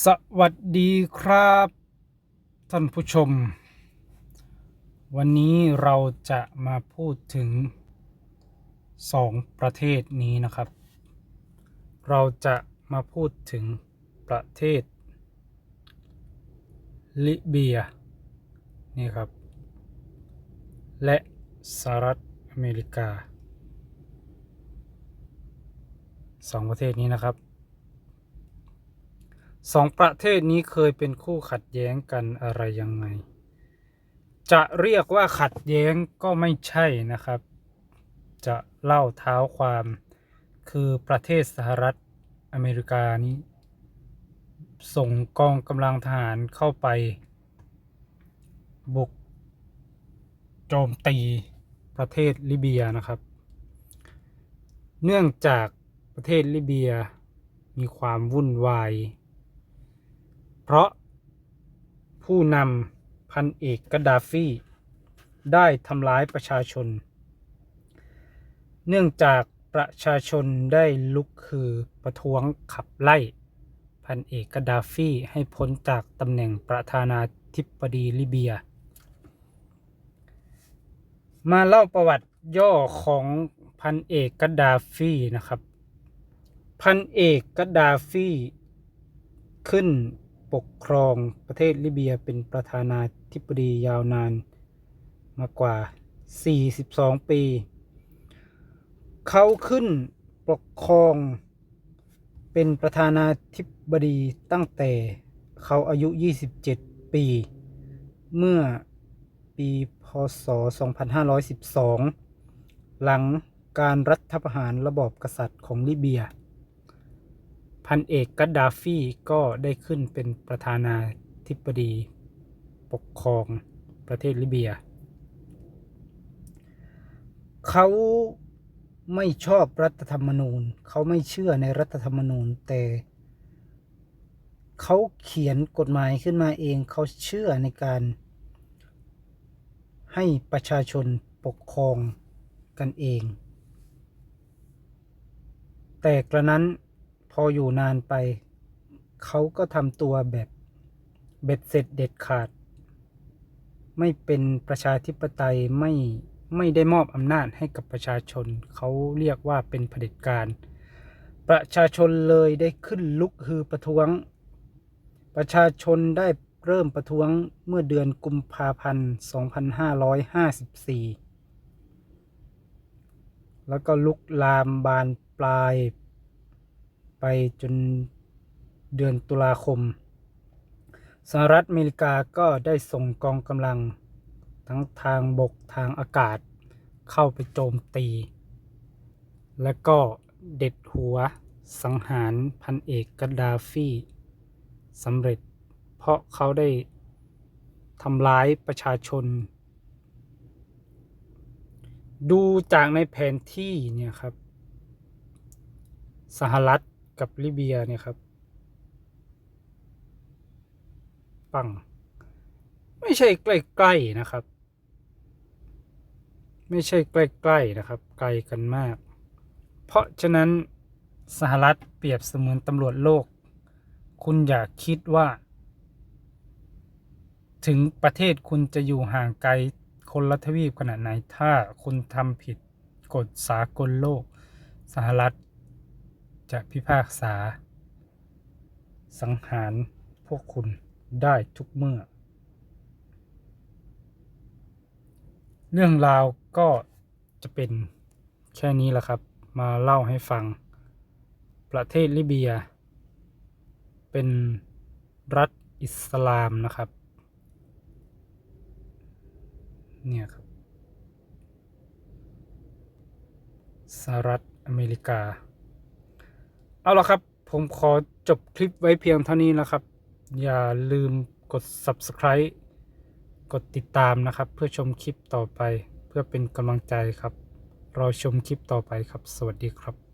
สวัสดีครับ ท่านผู้ชม วันนี้เราจะมาพูดถึงสองประเทศนี้นะครับ เราจะมาพูดถึงประเทศ ลิเบียนี่ครับ และสหรัฐอเมริกาสองประเทศนี้นะครับ สองประเทศนี้เคยเป็นคู่ขัดแย้งกันอะไรยังไง จะเรียกว่าขัดแย้งก็ไม่ใช่นะครับ จะเล่าเท้าความคือประเทศสหรัฐอเมริกานี้ ส่งกองกำลังทหารเข้าไป บุก โจมตีประเทศลิเบียนะครับ เนื่องจากประเทศลิเบียมีความวุ่นวาย เพราะผู้นำพันเอกกดดาฟีได้ทำร้ายประชาชน เนื่องจากประชาชนได้ลุกคือประท้วงขับไล่ พันเอกกดดาฟีให้พ้นจากตำแหน่งประธานาธิบดีลิเบีย มาเล่าประวัติย่อของพันเอกกดดาฟีนะครับ พันเอกกดดาฟีขึ้น ปกครองประเทศลิเบียเป็นประธานาธิบดียาวนานมากว่า 42 ปี เขาขึ้นปกครองเป็นประธานาธิบดีตั้งแต่เขาอายุ 27 ปี เมื่อปีพศ 2512 หลังการรัฐประหารระบอบกษัตริย์ของลิเบีย พันเอกกัดดาฟีก็ได้ขึ้นเป็นประธานาธิบดีปกครองประเทศลิเบีย เขาไม่ชอบรัฐธรรมนูญ เขาไม่เชื่อในรัฐธรรมนูญ แต่เขาเขียนกฎหมายขึ้นมาเอง เขาเชื่อในการให้ประชาชนปกครองกันเอง แต่กระนั้น พออยู่นานไป เขาก็ทำตัวแบบเบ็ดเสร็จเด็ดขาด ไม่เป็นประชาธิปไตยไม่ไม่ได้มอบอำนาจให้กับประชาชน เขาเรียกว่าเป็นเผด็จการ ประชาชนเลยได้ขึ้นลุกฮือประท้วง ประชาชนได้เริ่มประท้วงเมื่อเดือนกุมภาพันธ์ 2554 แล้วก็ลุกลามบานปลาย ไปจนเดือนตุลาคม สหรัฐอเมริกาก็ได้ส่งกองกำลัง ทั้งทางบกทางอากาศเข้าไปโจมตี และก็เด็ดหัวสังหารพันเอกกัดดาฟีสำเร็จ เพราะเขาได้ทำร้ายประชาชน ดูจากในแผนที่เนี่ยครับ สหรัฐ กับลิเบียเนี่ยครับ ปัง ไม่ใช่ใกล้ๆนะครับ ไม่ใช่ใกล้ๆนะครับ ไกลกันมาก เพราะฉะนั้นสหรัฐเปรียบเสมือนตำรวจโลก คุณอย่าคิดว่า ถึงประเทศคุณจะอยู่ห่างไกลคนละทวีปขนาดไหนถ้าคุณทำผิดกฎสากลโลก สหรัฐ จะพิพากษา สังหารพวกคุณได้ทุกเมื่อ เรื่องราวก็จะเป็นแค่นี้แหละครับ มาเล่าให้ฟัง ประเทศลิเบีย เป็นรัฐอิสลามนะครับ เนี่ยครับสหรัฐอเมริกา เอาละครับ ผมขอจบคลิปไว้เพียงเท่านี้นะครับ อย่าลืมกด subscribe กดติดตามนะครับ เพื่อชมคลิปต่อไป เพื่อเป็นกำลังใจครับรอชมคลิปต่อไปครับ สวัสดีครับ